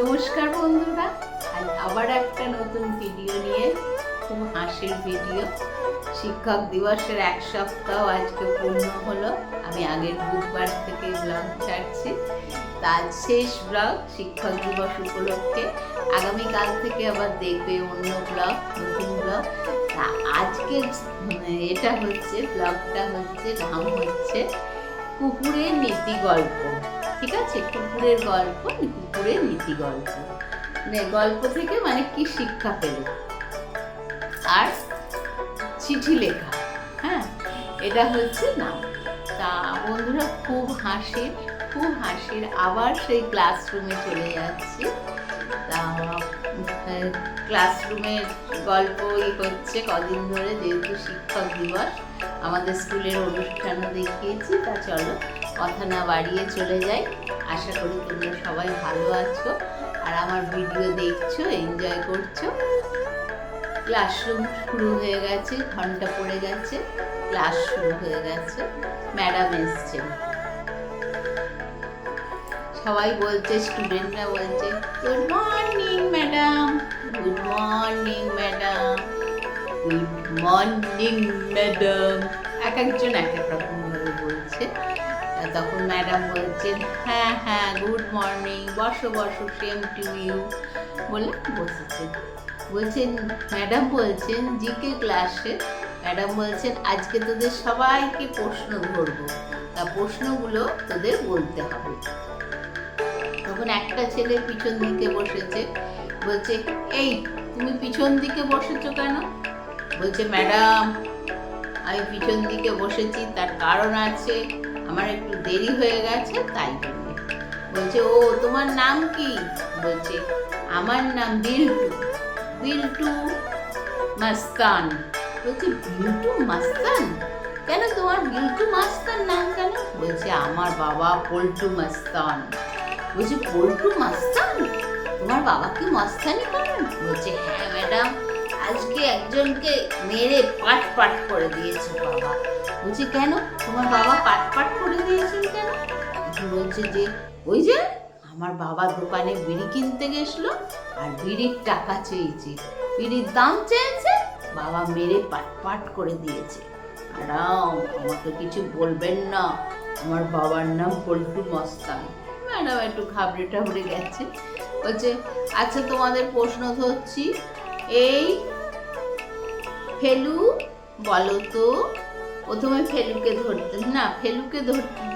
নমস্কার বন্ধুরা আজ আবার একটা নতুন ভিডিও নিয়ে খুব হাসির ভিডিও শিক্ষক দিবসের এক সপ্তাহ আজকে পূর্ণ হলো। আমি আগের বুধবার থেকে ব্লগ ছাড়ছি। তার শেষ ব্লগ শিক্ষক দিবস উপলক্ষে। আগামীকাল থেকে আবার দেখবে অন্য ব্লগ নতুন ব্লগ তা আজকে এটা হচ্ছে ব্লগটা হচ্ছে, নাম হচ্ছে কুকুরের নীতি গল্প। ঠিক আছে? কুকুরের গল্প কুকুরের নীতি গল্প। মানে গল্প থেকে মানে কি শিক্ষা পেল? আর চিঠি লেখা হ্যাঁ? এটা হচ্ছে নাম। তা বন্ধুরা খুব হাসির খুব হাসির আবার সেই ক্লাসরুমে চলে যাচ্ছি। তা ক্লাসরুমের গল্পই হচ্ছে কদিন ধরে যেহেতু শিক্ষক দিবস, আমাদের স্কুলের অনুষ্ঠানও দেখিয়েছি, তা চলো কথা না বাড়িয়ে চলে যাই। আশা করি তোমরা সবাই ভালো আছো আর আমার ভিডিও দেখছ এনজয় করছ। ক্লাসরুম শুরু হয়ে গেছে, ঘণ্টা পড়ে গেছে ক্লাস শুরু হয়ে গেছে ম্যাডাম এসছেন সবাই বলছে স্টুডেন্টরা বলছে good morning madam good morning madam good morning madam এক একজন এক এক রকম বলছে। তখন ম্যাডাম বলছেন হ্যাঁ হ্যাঁ গুড মর্নিং বসো বসো সেম টু ইউ বলে বসেছেন। বলছেন ম্যাডাম বলছেন জিকে ক্লাসে ম্যাডাম বলছেন, আজকে তোদের সবাইকে প্রশ্ন ধরবো। তা প্রশ্নগুলো তোদের বলতে হবে। তখন একটা ছেলে পিছন দিকে বসেছে, বলছে, এই, তুমি পিছন দিকে বসেছো কেন? বলছে ম্যাডাম আমি পিছন দিকে বসেছি, তার কারণ আছে, আমার একটু দেরি হয়ে গেছে, তাই জন্য। বলছে, ও, তোমার নাম কি? বলছে, আমার নাম বিল্টু। বিল্টু মাস্তান বলছে, বিল্টু মাস্তান কেন তোমার বিল্টু মাস্তান নাম কেন? বলছে, আমার বাবা পল্টু মাস্তান বলছে, পল্টু মাস্তান তোমার বাবা কি মাস্তানি করেন? বলছে হ্যাঁ ম্যাডাম, আজকে একজনকে মেরে পাট পাট করে দিয়েছে বাবা। বলছে, কেন? তোমার বাবা পাট পাট করে দিয়েছেন কেন? বলছে যে, ওই যে, আমার বাবা দোকানে বিড়ি কিনতে গেছিল আর বিড়ির টাকা চেয়েছে। বিড়ির দাম চেয়েছে, বাবা মেরে পাট পাট করে দিয়েছে। ম্যাডাম আমাকে কিছু বলবেন না। আমার বাবার নাম পল্টু মস্তান। ম্যাডাম একটু ঘাবড়ে টাবড়ে গেছে। বলছে আচ্ছা তোমাদের প্রশ্ন ধরছি। এই ফেলু, বলো তো প্রথমে ফেলুকে ধরতে, না, ফেলুকে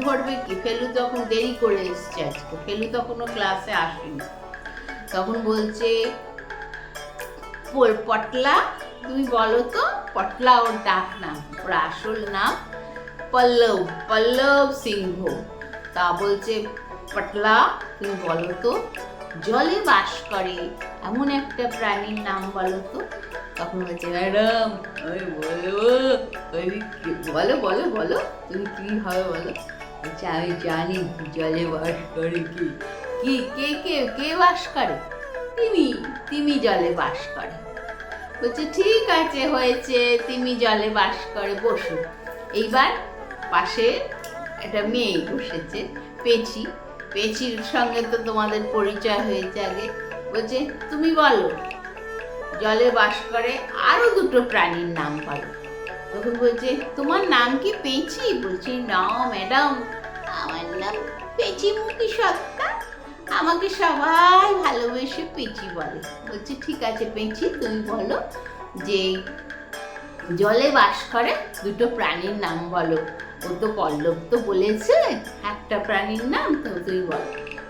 ধরবে কি? ফেলু তখন দেরি করে এসছে আজকে। ফেলু তখনও ক্লাসে আসেনি। তখন বলছে পটলা, তুমি বলো তো, পটলা ওর ডাক নাম, ওর আসল নাম পল্লব পল্লব সিংহ। তা বলছে, পটলা, তুমি বলো তো, জলে বাস করে এমন একটা প্রাণীর নাম বলো তো ম্যাডাম? আমি বলব ওই বলো বলো বলো, তুমি কি হবে বলো? বলছে, আমি জানি, জলে বাস করে কি? কি, কে কে কে বাস করে? তিমি তিমি জলে বাস করে। বলছে, ঠিক আছে, হয়েছে, তিমি জলে বাস করে, বসো। এইবার পাশে একটা মেয়ে বসেছে, পেঁচি। পেঁচির সঙ্গে তো তোমাদের পরিচয় হয়েছে আগে। বলছে, তুমি বলো জলে বাস করে আরও দুটো প্রাণীর নাম বলো। তখন বলছে, তোমার নাম কি পেঁচি? বলছি, না, ম্যাডাম, আমার নাম পেঁচি মুখী সত্তা আমাকে সবাই ভালোবেসে পেঁচি বলে। বলছে, ঠিক আছে পেঁচি, তুমি বলো যে জলে বাস করে দুটো প্রাণীর নাম বলো। ও তো পল্লব তো বলেছে, একটা প্রাণীর নাম তো তুই বল।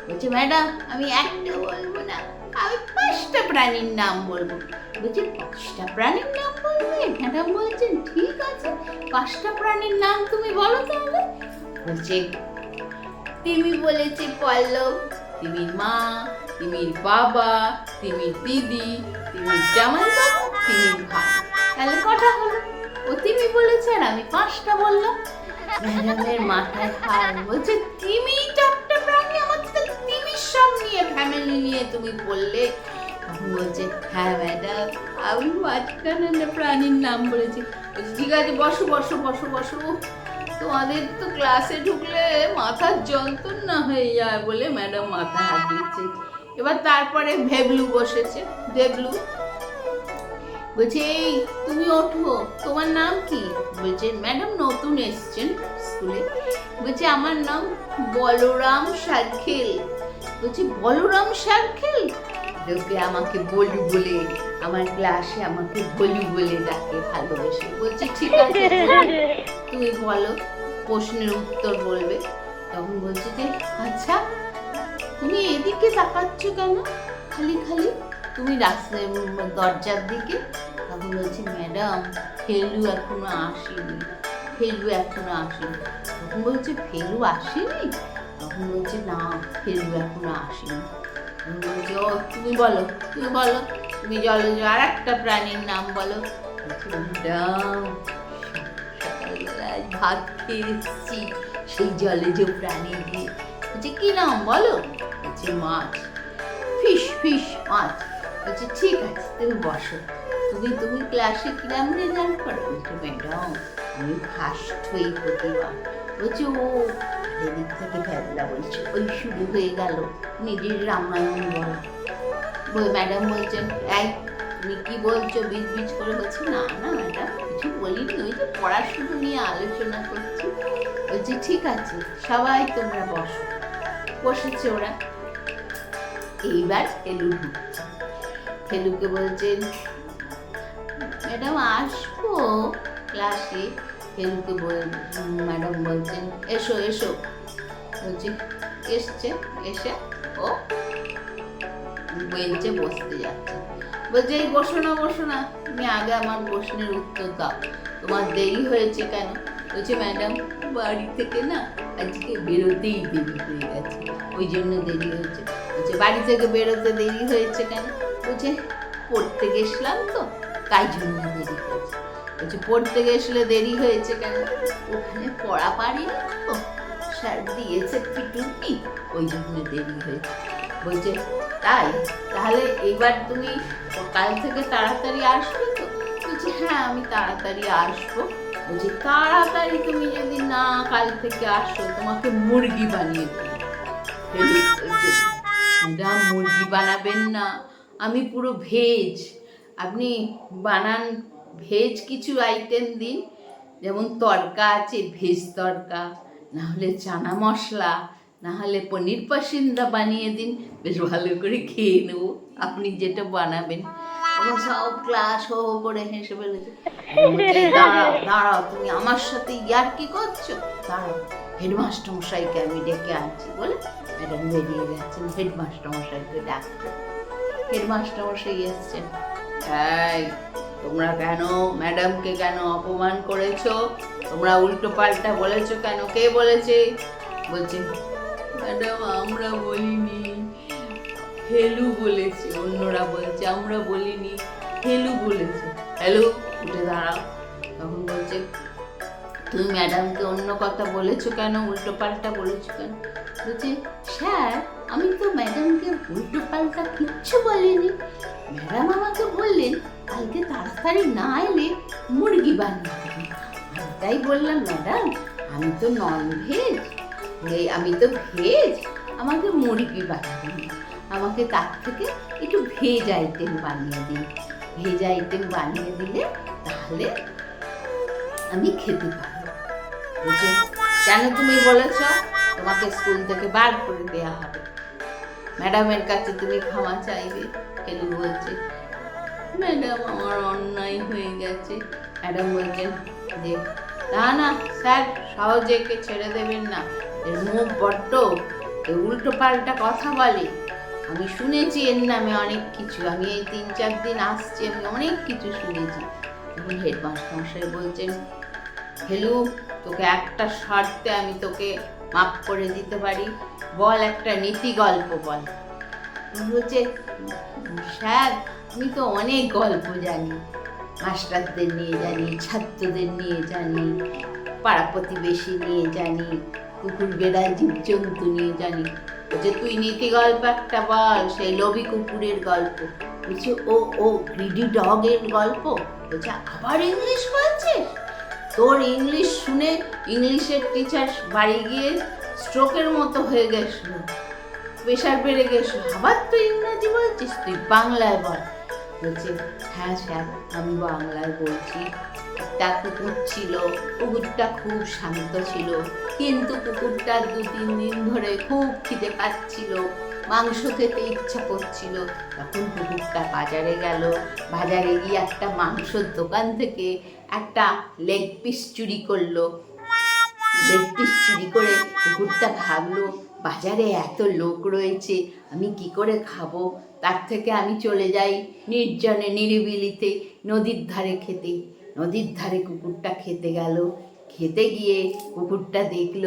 বলছে, ম্যাডাম, আমি একটা বলব না, আমি পাঁচটা প্রাণীর নাম বলব। পাঁচটা প্রাণীর নাম বলবে ম্যাডাম বলছেন, ঠিক আছে, পাঁচটা প্রাণীর নাম তুমি বলো তাহলে। বলছে, তিমি বলেছে পল্লব, তিমির মা, তিমির বাবা, তিমির দিদি, তিমির জামাই তিমির ভাই। তাহলে কটা হলো? ও তিমি বলেছে আর আমি পাঁচটা বললাম। ম্যাডামের মাথায় হার বলছে, তিমি চারটা প্রাণী আমার তিমির সব নিয়ে ফ্যামিলি নিয়ে তুমি বললে বলছে হ্যাঁ ম্যাডাম, আমি মাঝখানে প্রাণীর নাম বলেছি। ঠিক আছে, বসো বসো বসো বসো। তোমাদের তো ক্লাসে ঢুকলে মাথার যন্ত্রণা হয়ে যায় বলে ম্যাডাম মাথা এবার তারপরে ভেবলু বসেছে, ভেবলু। বলছে, এই, তুমি ওঠো, তোমার নাম কি? বলছে, ম্যাডাম নতুন এসছেন স্কুলে। বলছে, আমার নাম বলরাম সার্কেল বলছি, বলরাম সার্কেল লোকে আমাকে বলু বলে, আমার ক্লাসে আমাকে বলু বলে ডাকে ভালোবেসে। বলছে, ঠিক আছে তুমি বলো, প্রশ্নের উত্তর বলবে। তখন বলছে যে আচ্ছা তুমি এদিকে তাকাচ্ছ কেন? খালি খালি? তুমি রাস্তায় দরজার দিকে। তখন বলছে, ম্যাডাম, ফেলু এখনও আসেনি, ফেলু এখনও আসেনি। তখন বলছে, ফেলু আসেনি? তখন বলছে, না, ফেলু এখনও আসেনি। তুমি বলো তুমি বলো, তুমি জলজ আর একটা প্রাণীর নাম বলো। ভাত খেয়ে এসেছি, সেই জলজ প্রাণী দিয়ে। বলছে, কি নাম বলো? বলছে, মাছ। ফিশ ফিশ মাছ। বলছে, ঠিক আছে, তুমি বসো। তুমি তুমি ক্লাসে কিরাম রেজাল্ট করো? বলছে, ম্যাডাম, আমি ফার্স্ট হই প্রতিবার বলছে, ও এদিক থেকে ফেললা বলছে ওই শুরু হয়ে গেল নিজের রামায়ণ বল বই ম্যাডাম বলছেন এই তুমি কি বলছো বিজ বিজ করে বলছি না না ম্যাডাম কিছু বলিনি ওই যে পড়াশুনো নিয়ে আলোচনা করছি বলছি ঠিক আছে সবাই তোমরা বসো বসেছে ওরা এইবার ফেলু ঢুকছে ফেলুকে বলছেন ম্যাডাম আসব ক্লাসে ফেলুকে বল ম্যাডাম বলছেন, এসো এসো। বলছি এসছে, এসে ও বেঞ্চে বসতে যাচ্ছে। বলছে, এই বসো না বসো না, তুমি আগে আমার প্রশ্নের উত্তর দাও। তোমার দেরি হয়েছে কেন? বলছে, ম্যাডাম, বাড়ি থেকে না আজকে বেরোতেই দেরি হয়ে গেছে। ওই জন্য দেরি হয়েছে। বলছে, বাড়ি থেকে বেরোতে দেরি হয়েছে কেন? বলছে, পড়তে গেছিলাম তো, তাই জন্য দেরি হয়েছে। বলছে, পড়তে গেছলে দেরি হয়েছে কেন? ওখানে পড়া পারিনি তো স্যার দিয়েছে পিটুনি। ওই জন্য দেরি হয়েছে। বলছে, তাই? তাহলে এবার তুমি কাল থেকে তাড়াতাড়ি আসবে তো? বলছি হ্যাঁ আমি তাড়াতাড়ি আসব। বলছি, তাড়াতাড়ি তুমি যদি না কাল থেকে আসো, তোমাকে মুরগি বানিয়ে ম্যাডাম, মুরগি বানাবেন না। আমি পুরো ভেজ। আপনি বানান ভেজ কিছু আইটেম দিন। যেমন তরকা আছে, ভেজ তরকা। না চানা মশলা না হলে পনির পাসিন্দা বানিয়ে দিন। বেশ ভালো করে খেয়ে নেব। আপনি যেটা বানাবেন। সব ক্লাস হো করে হেসে ফেলেছে। দাঁড়াও দাঁড়াও, তুমি আমার সাথে ইয়ার কি করছ? দাঁড়াও হেডমাস্টার মশাইকে আমি ডেকে আনছি বলে ম্যাডাম বেরিয়ে যাচ্ছেন হেডমাস্টার মশাইকে ডাকতে হেডমাস্টার মশাই এসছেন। এই তোমরা কেন ম্যাডামকে কেন অপমান করেছ? তোমরা উল্টো পাল্টা বলেছ কেন? কে বলেছে? বলছে, ম্যাডাম, আমরা বলিনি। হেলু বলেছে, অন্যরা বলছে, আমরা বলিনি। হেলু বলেছে। হ্যালো উঠে দাঁড়াও। তখন বলছে, তুমি ম্যাডামকে অন্য কথা বলেছ কেন? উল্টো পাল্টা বলেছ কেন? বলছে, স্যার, আমি তো ম্যাডামকে উল্টো পাল্টা কিচ্ছু বলিনি। ম্যাডাম আমাকে বললেন কালকে তাড়াতাড়ি না এলে মুরগি বানিয়ে তাই বললাম, ম্যাডাম, আমি তো নন ভেজ আমি তো ভেজ আমাকে মুরগি বানাবেন। আমাকে তার থেকে একটু ভেজ আইটেম বানিয়ে দিন। ভেজ আইটেম বানিয়ে দিলে তাহলে আমি খেতে পারব। কেন তুমি বলেছ? তোমাকে স্কুল থেকে বার করে দেওয়া হবে। ম্যাডামের কাছে তুমি ক্ষমা চাইবে। কেলু বলছে? ম্যাডাম আমার অন্যায় হয়ে গেছে। ম্যাডাম বলছেন যে না না, স্যার, সহজে একে ছেড়ে দেবেন না। এর মুখ বড্ড উল্টো পাল্টা কথা বলে। আমি শুনেছি এর নামে অনেক কিছু। আমি এই তিন, চার দিন আসছি, আমি অনেক কিছু শুনেছি। তখন হেডমাস্টার মশাই বলছেন, হেলু, তোকে একটা শর্তে আমি তোকে মাফ করে দিতে পারি। বল একটা নীতি গল্প বল। বলছে, স্যার আমি তো অনেক গল্প জানি, মাস্টারদের নিয়ে জানি, ছাত্রদের নিয়ে জানি, পাড়া প্রতিবেশী নিয়ে জানি, কুকুর বেড়াল, জীবজন্তু নিয়ে জানি। বলছে তুই নীতি গল্প একটা বল, সেই লোভী কুকুরের গল্প। বলছে, ও ও গ্রিডি ডগের গল্প? বলছে, আবার ইংলিশ বলছিস? তোর ইংলিশ শুনে ইংলিশের টিচার বাড়ি গিয়ে স্ট্রোকের মতো হয়ে গেছিল। প্রেশার বেড়ে গেছে আবার তুই ইংরাজি বলছিস? তুই বাংলায় বল। বলছে হ্যাঁ স্যার, আমি বাংলায় বলছি। একটা কুকুর ছিল, কুকুরটা খুব শান্ত ছিল, কিন্তু কুকুরটা দু তিন দিন ধরে খুব খিদে পাচ্ছিল, মাংস খেতে ইচ্ছা করছিল। তখন কুকুরটা বাজারে গেল। বাজারে গিয়ে একটা মাংসর দোকান থেকে একটা লেগ পিস চুরি করল। লেগ পিস চুরি করে কুকুরটা ভাবলো বাজারে এত লোক রয়েছে, আমি কি করে খাব? তার থেকে আমি চলে যাই নির্জনে নিরিবিলিতে, নদীর ধারে খেতে। নদীর ধারে কুকুরটা খেতে গেল। খেতে গিয়ে কুকুরটা দেখল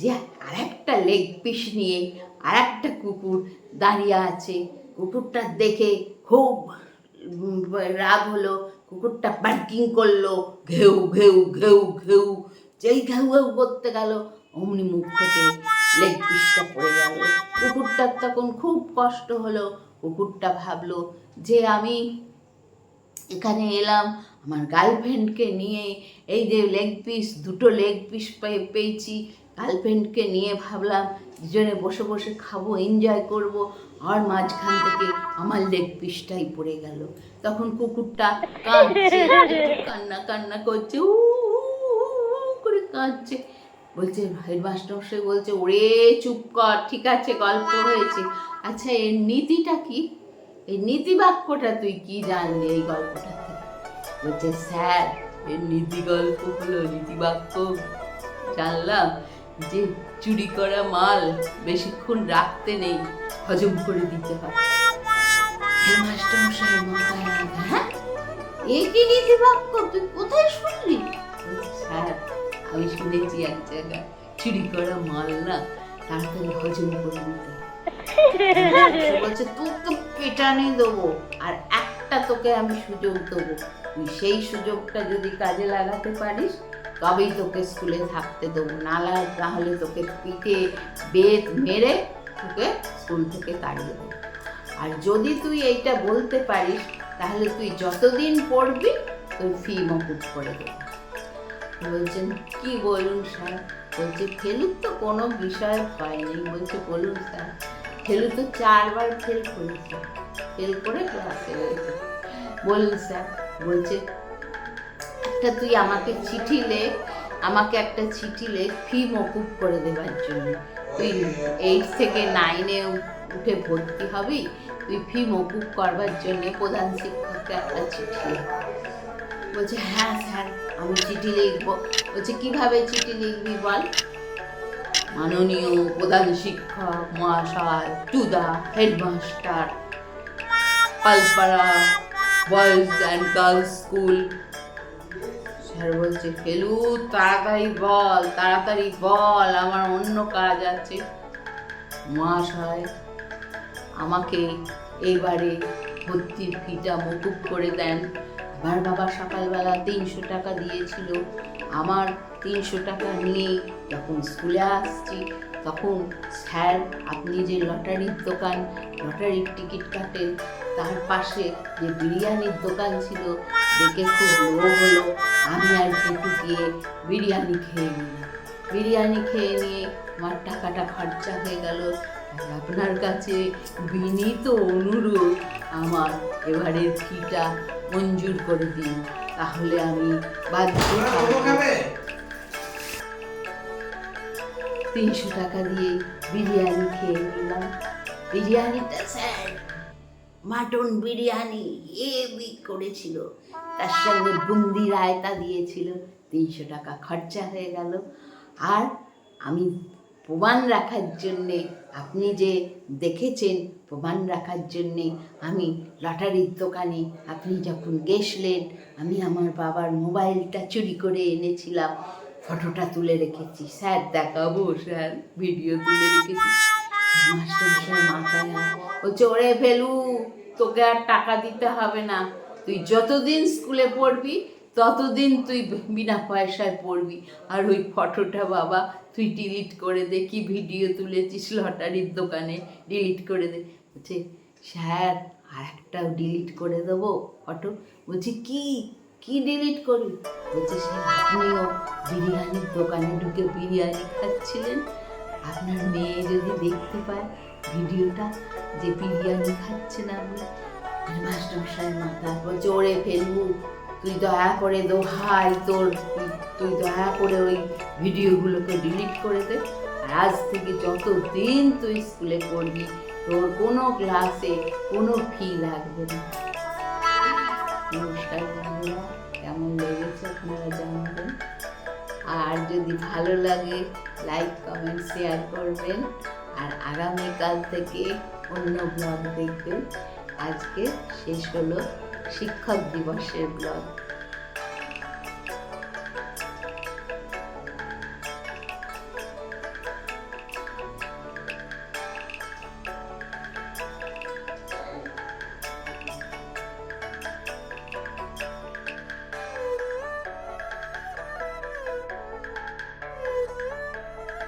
যে আর একটা লেগ পিস নিয়ে আর একটা কুকুর দাঁড়িয়ে আছে। কুকুরটা দেখে খুব রাগ হলো। কুকুরটা পার্কিং করল, ঘেউ ঘেউ ঘেউ ঘেউ, যেই ঘেউ ঘেউ করতে গেল, অমনি মুখ থেকে লেগ পিসটা পড়ে গেল। কুকুরটার তখন খুব কষ্ট হলো। কুকুরটা ভাবলো যে আমি এখানে এলাম, আমার গার্লফ্রেন্ডকে নিয়ে এই যে লেগ পিস, দুটো লেগ পিস পেয়েছি। গার্লফ্রেন্ডকে নিয়ে ভাবলাম, দুজনে বসে বসে খাব, এনজয় করব। আর মাঝখান থেকে আমার লেগ পিসটাই পড়ে গেল। তখন কুকুরটা কান্না কান্না করছে উ করে কাঁদছে। বলছে হেডমাস্টার মশাই বলছে, ওরে, চুপ কর, ঠিক আছে, গল্প হয়েছে। আচ্ছা এর নীতিটা কি? এই নীতি বাক্যটা তুই কি জানলি এই গল্পটা বলছে, স্যার, এর নীতি গল্প হলো নীতি বাক্য জানলাম যে চুরি করা মাল বেশিক্ষণ রাখতে নেই, হজম করে দিতে হয়। হেডমাস্টার মশাই মাথায় হ্যাঁ? এ কি নীতি বাক্য তুই কোথায় শুনলি? আমি শুনেছি এক জায়গায় চুরি করা মাল না তাড়াতাড়ি হজম করে হয়। সে বলছে, তোকে পেটানি দেবো আর একটা তোকে আমি সুযোগ দেবো। তুই সেই সুযোগটা যদি কাজে লাগাতে পারিস, তবেই তোকে স্কুলে থাকতে দেবো। নালা, তাহলে তোকে পিঠে বেত মেরে তোকে স্কুল থেকে তাড়িয়ে দেবো। আর যদি তুই এইটা বলতে পারিস, তাহলে তুই যতদিন পড়বি, তোর ফি মকুব করে দেবো। বলছেন, কি বলুন স্যার? বলছে ফেলুর তো কোনো বিষয় হয়নি বলছে, বলুন স্যার ফেলু তো চারবার ফেল করেছে। ফেল করে ক্লাসে রয়েছে বলুন স্যার, বলছে একটা তুই আমাকে চিঠি লেখ, আমাকে একটা চিঠি লেখ ফি মকুব করে দেওয়ার জন্য। তুই এইট থেকে নাইনে উঠে ভর্তি হবি, তুই ফি মকুব করবার জন্য প্রধান শিক্ষককে একটা চিঠি লেখ। বলছে হ্যাঁ স্যার, আমি চিঠি লিখব। বলছে, কীভাবে চিঠি লিখবি বল? মাননীয় প্রধান শিক্ষক, মহাশয় to the headmaster, Palpara boys and girls school. Sir বলছে ফেলু তাড়াতাড়ি বল তাড়াতাড়ি বল, আমার অন্য কাজ আছে। মহাশয়, আমাকে এবারে ভর্তির ফিটা মকুব করে দেন। আমার বাবা সকালবেলা তিনশো টাকা দিয়েছিল, আমার তিনশো টাকা নিয়ে যখন স্কুলে আসছি, তখন স্যার আপনি যে লটারির দোকান, লটারির টিকিট কাটেন তার পাশে যে বিরিয়ানির দোকান ছিল, দেখে খুব লোভ হলো। আমি আর খেটু গিয়ে বিরিয়ানি খেয়ে নিলাম। বিরিয়ানি খেয়ে নিয়ে আমার টাকাটা খরচা হয়ে গেল। আপনার কাছে বিনীত অনুরোধ, আমার এবারের ফিটা মঞ্জুর করে দিন, তাহলে আমি তিনশো টাকা দিয়ে বিরিয়ানি খেয়ে নিলাম। বিরিয়ানিটা স্যার, মাটন বিরিয়ানি হেভি করেছিল। তার সঙ্গে বুন্দি রায়তা দিয়েছিল। তিনশো টাকা খরচা হয়ে গেল। আর আমি প্রমাণ রাখার জন্যে আপনি যে দেখেছেন প্রমাণ রাখার জন্যে আমি লটারির দোকানে আপনি যখন গেছলেন আমি আমার বাবার মোবাইলটা চুরি করে এনেছিলাম। ফটোটা তুলে রেখেছি। স্যার, দেখাবো, স্যার, ভিডিও তুলে রেখেছি। বলছে, ওরে ফেলু তোকে আর টাকা দিতে হবে না। তুই যতদিন স্কুলে পড়বি, ততদিন তুই বিনা পয়সায় পড়বি। আর ওই ফটোটা বাবা, তুই ডিলিট করে দে, কি ভিডিও তুলেছিস লটারির দোকানে ডিলিট করে দে। বলছে, স্যার আর একটাও ডিলিট করে দেবো ফটো বলছি, কি? কি ডিলিট করবি? বলছে স্যার আপনিও বিরিয়ানির দোকানে ঢুকে বিরিয়ানি খাচ্ছিলেন। আপনার মেয়ে যদি দেখতে পায় ভিডিওটা যে বিরিয়ানি খাচ্ছে না বলে মাস্টারমশাই মাথা বলছে ওরে ফেলবু। তুই দয়া করে দোহাই তোর, তুই- দয়া করে ওই ভিডিওগুলোকে ডিলিট করে দে। আজ থেকে যত দিন তুই স্কুলে পড়বি তোর কোনো ক্লাসে কোনো ফি লাগবে না। নমস্কার বন্ধুরা, কেমন লেগেছে আপনারা জানাবেন। আর যদি ভালো লাগে, লাইক, কমেন্ট, শেয়ার করবেন। আর আগামীকাল থেকে অন্য ব্লগ দেখবেন। আজকে শেষ হলো শিক্ষক দিবসের ব্লগ।